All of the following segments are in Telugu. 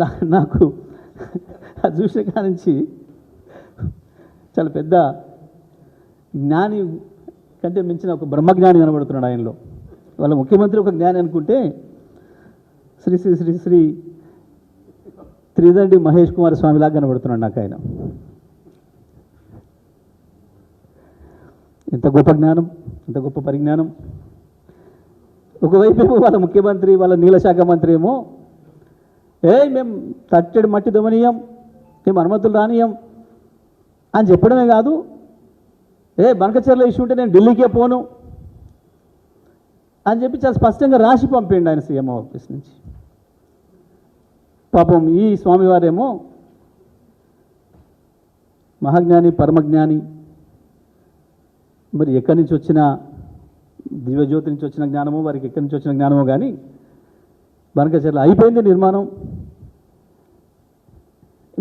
నా నాకు అది చూసిన కాడ నుంచి చాలా పెద్ద జ్ఞాని కంటే మించిన ఒక బ్రహ్మజ్ఞాని కనబడుతున్నాడు ఆయనలో. వాళ్ళ ముఖ్యమంత్రి ఒక జ్ఞాని అనుకుంటే శ్రీ శ్రీ శ్రీ శ్రీ త్రిదండి మహేష్ కుమార్ స్వామిలాగా కనబడుతున్నాడు నాకు ఆయన. ఎంత గొప్ప జ్ఞానం ఎంత గొప్ప పరిజ్ఞానం. ఒకవైపు వాళ్ళ ముఖ్యమంత్రి వాళ్ళ నీళ్ళ శాఖ మంత్రి ఏమో ఏ మేము తట్టెడు మట్టి దమనీయం మేము అనుమతులు రానియం అని చెప్పడమే కాదు. ఏ బనకచర్ల ఇష్యూ ఉంటే నేను ఢిల్లీకే పోను అని చెప్పి చాలా స్పష్టంగా రాసి పంపిండు ఆయన సీఎం ఆఫీస్ నుంచి. పాపం ఈ స్వామివారేమో మహాజ్ఞాని పరమజ్ఞాని మరి ఎక్కడి నుంచి వచ్చిన దివ్యజ్యోతి నుంచి వచ్చిన జ్ఞానమో వారికి ఎక్కడి నుంచి వచ్చిన జ్ఞానమో కానీ బనకచర్ల అయిపోయింది నిర్మాణం.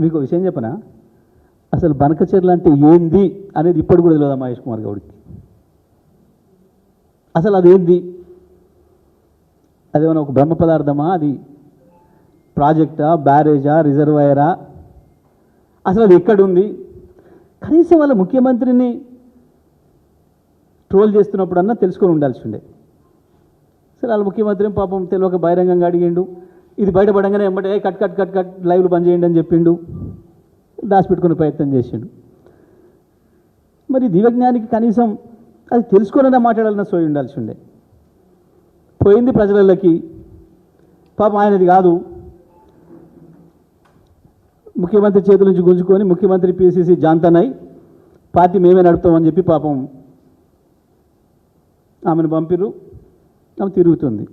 మీకు విషయం చెప్పనా? అసలు బనకచర్ల అంటే ఏంది అనేది ఇప్పుడు కూడా తెలియదు మహేష్ కుమార్ గౌడ్కి? అసలు అదేంది? అదేమన్నా ఒక బ్రహ్మ పదార్థమా అది? ప్రాజెక్టా బ్యారేజా రిజర్వాయరా? అసలు అది ఎక్కడుంది? కనీసం వాళ్ళ ముఖ్యమంత్రిని ట్రోల్ చేస్తున్నప్పుడన్నా తెలుసుకొని ఉండాల్సి ఉండే సరే వాళ్ళ ముఖ్యమంత్రి పాపం తెలియక బహిరంగంగా అడిగిండు. ఇది బయటపడంగానే ఎమ్మటే కట్ కట్ కట్ కట్ లైవ్లు బంద్ చేయండి అని చెప్పిండు. దాచిపెట్టుకునే ప్రయత్నం చేసిండు. మరి దివ్యజ్ఞానికి కనీసం అది తెలుసుకునే మాట్లాడాలన్న సోయి ఉండాల్సి ఉండే పోయింది ప్రజలకి. పాపం ఆయనది కాదు. ముఖ్యమంత్రి చేతుల నుంచి గుంజుకొని ముఖ్యమంత్రి పిసిసి జాంతనై పార్టీ మేమే నడుపుతామని చెప్పి పాపం ఆమెను పంపిరు ఆమె తిరుగుతుంది.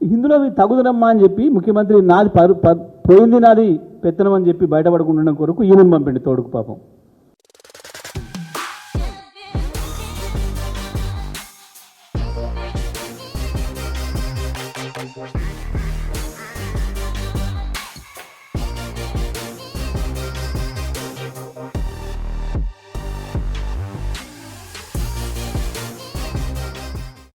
ఇందులో ఇది తగుదనమ్మా అని చెప్పి ముఖ్యమంత్రి నాది పరు పోయింది నాది పెత్తనం అని చెప్పి బయటపడకుండా కొరకు ఈయనను పంపిండి తోడుకు పాపం.